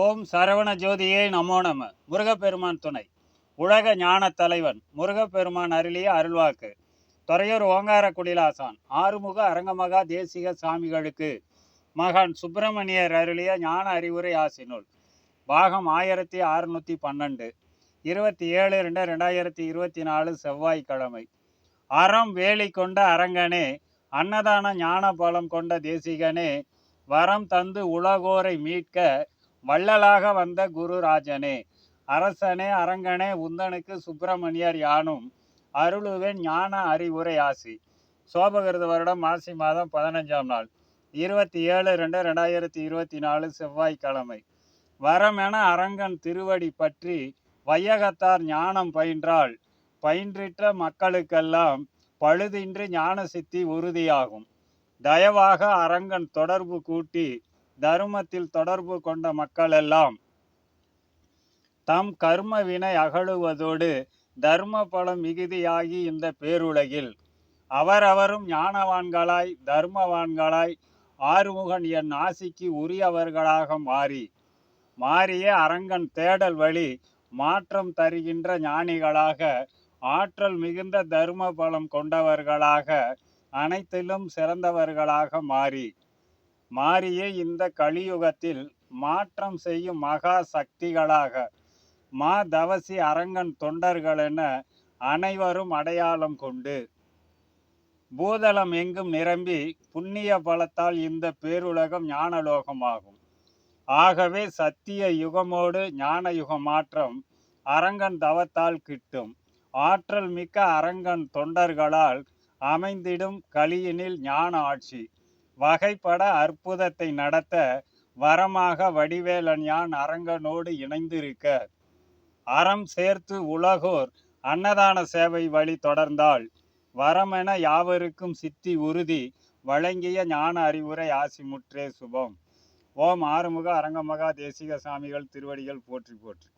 ஓம் சரவண ஜோதியே நமோ நம. முருகப்பெருமான் துணை. உலக ஞான தலைவன் முருகப்பெருமான் அருளிய அருள்வாக்கு. துறையூர் ஓங்கார குடிலாசான் ஆறுமுக அரங்கமகா தேசிக சாமிகளுக்கு மகான் சுப்பிரமணியர் அருளிய ஞான அறிவுரை ஆசினுள். பாகம் ஆயிரத்தி அறுநூற்றி பன்னெண்டு இருபத்தி ஏழு ரெண்டு ரெண்டாயிரத்தி இருபத்தி நாலு செவ்வாய்க்கிழமை. அறம் வேலி கொண்ட அரங்கனே அன்னதான ஞான பலம் கொண்ட தேசிகனே வரம் தந்து உலகோரை மீட்க வள்ளலாக வந்த குருராஜனே அரசனே அரங்கனே உந்தனுக்கு சுப்பிரமணியர் யானும் அருளுவேன் ஞான அறிவுரை ஆசி. சோபகிருத வருடம் மாசி மாதம் பதினஞ்சாம் நாள் இருபத்தி ஏழு ரெண்டு ரெண்டாயிரத்தி இருபத்தி நாலு செவ்வாய்க்கிழமை. வரமென அரங்கன் திருவடி பற்றி வையகத்தார் ஞானம் பயின்றால் பயின்றிட்ட மக்களுக்கெல்லாம் பழுதின்றி ஞான சித்தி உறுதியாகும். தயவாக அரங்கன் தொடர்பு கூட்டி தருமத்தில் தொடர்பு கொண்ட மக்களெல்லாம் தம் கர்ம வினை அகழுவதோடு தர்ம பலம் மிகுதியாகி இந்த பேருலகில் அவரவரும் ஞானவான்களாய் தர்மவான்களாய் ஆறுமுகன் என் ஆசிக்கு உரியவர்களாக மாறி மாறிய அரங்கன் தேடல் வழி மாற்றம் தருகின்ற ஞானிகளாக ஆற்றல் மிகுந்த தர்ம பலம் கொண்டவர்களாக அனைத்திலும் சிறந்தவர்களாக மாறி மாறிய இந்த கலியுகத்தில் மாற்றம் செய்யும் மகா சக்திகளாக மா தவசி அரங்கன் தொண்டர்களென அனைவரும் அடையாளம் கொண்டு பூதளம் எங்கும் நிரம்பி புண்ணிய பலத்தால் இந்த பேருலகம் ஞானலோகமாகும். ஆகவே சத்திய யுகமோடு ஞான யுக மாற்றம் அரங்கன் தவத்தால் கிட்டும். ஆற்றல் மிக்க அரங்கன் தொண்டர்களால் அமைந்திடும் கலியினில் ஞான ஆட்சி. வகைப்பட அற்புதத்தை நடத்த வரமாக வடிவேலன் யான் அரங்கனோடு இணைந்திருக்க. அறம் சேர்த்து உலகோர் அன்னதான சேவை வழி தொடர்ந்தால் வரமென யாவருக்கும் சித்தி உறுதி வழங்கிய ஞான அறிவுரை ஆசி முற்றே சுபம். ஓம் ஆறுமுக அரங்கமகா தேசிக சாமிகள் திருவடிகள் போற்றி போற்றி.